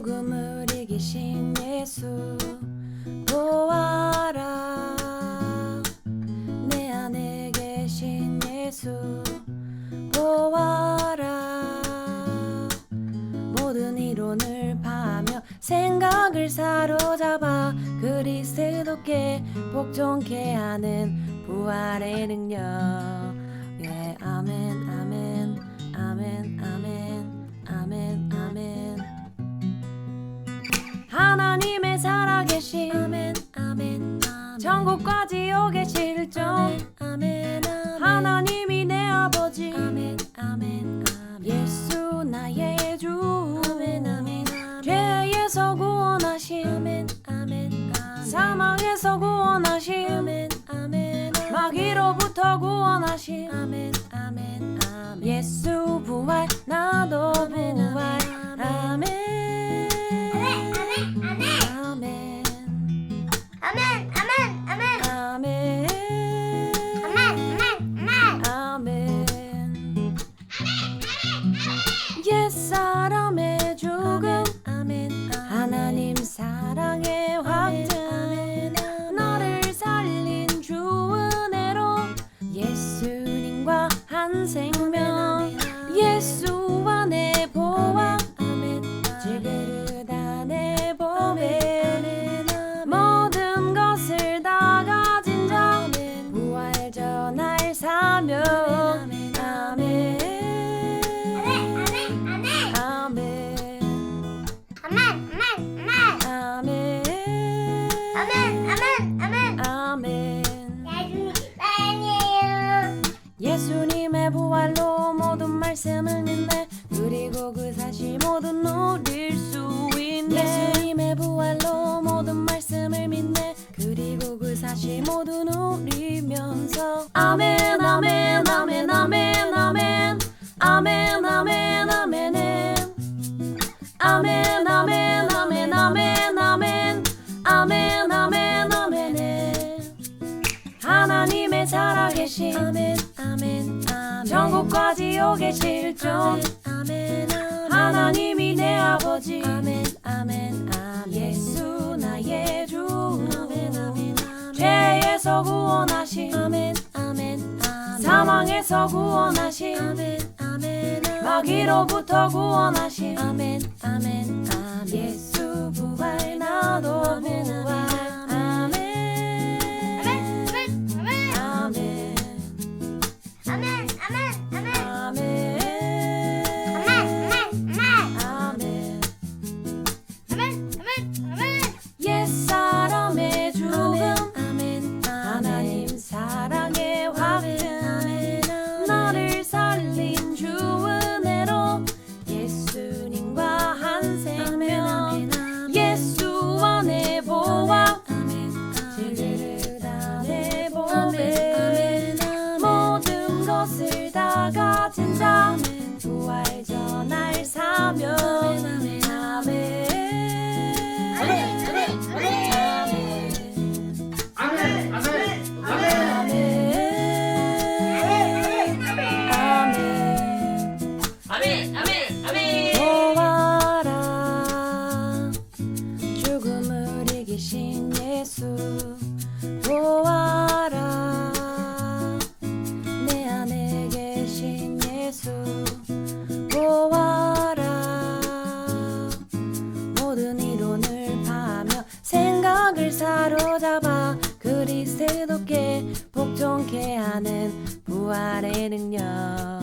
죽음을 이기신 예수 보아라. 내 안에 계신 예수 보아라. 모든 이론을 파며 생각을 사로잡아 그리스도께 복종케 하는 부활의 능력. 예 아멘 아멘 아멘 아멘 아멘 천국과 지옥의 실존 아멘 아멘 하나님이 내 아버지. 아멘 아멘 아멘. 예수 나의 주. 아멘 아멘 아멘. 죄에서 구원하신 아멘 아멘 아멘. 사망에서 구원하신 아멘 아멘 아멘. 마귀로부터 구원하신 아멘 아멘 아멘. 예수 부활 나도 부활. 아멘 아멘. 아멘. 아멘 아멘 아멘 아멘. 예수님 사랑해요 예수님의 부활로 모든 말씀을 믿네. 그리고 그 사실 모두 누릴 수 있네. 예수님의 부활로 모든 말씀을 믿네. 그리고 그 사실 모두 누리면서. 아멘 아멘 계신 아멘 아멘 아멘. 천국과 지옥의 실존 아멘 아멘 하나님이 내 아버지. 아멘 아멘 아멘. 예수 나의 주. 아멘 아멘 아멘. 죄에서 구원하신. 아멘 아멘 아멘. 사망에서 구원하신. 아멘 아멘 아멘. 마귀로부터 구원하신. 아멘 아멘 아멘. 예수 부활 나도 부활 죽음을 이기신 예수 보아라. 내 안에 계신 예수 보아라. 모든 이론을 파며 생각을 사로잡아 그리스도께 복종케 하는 부활의 능력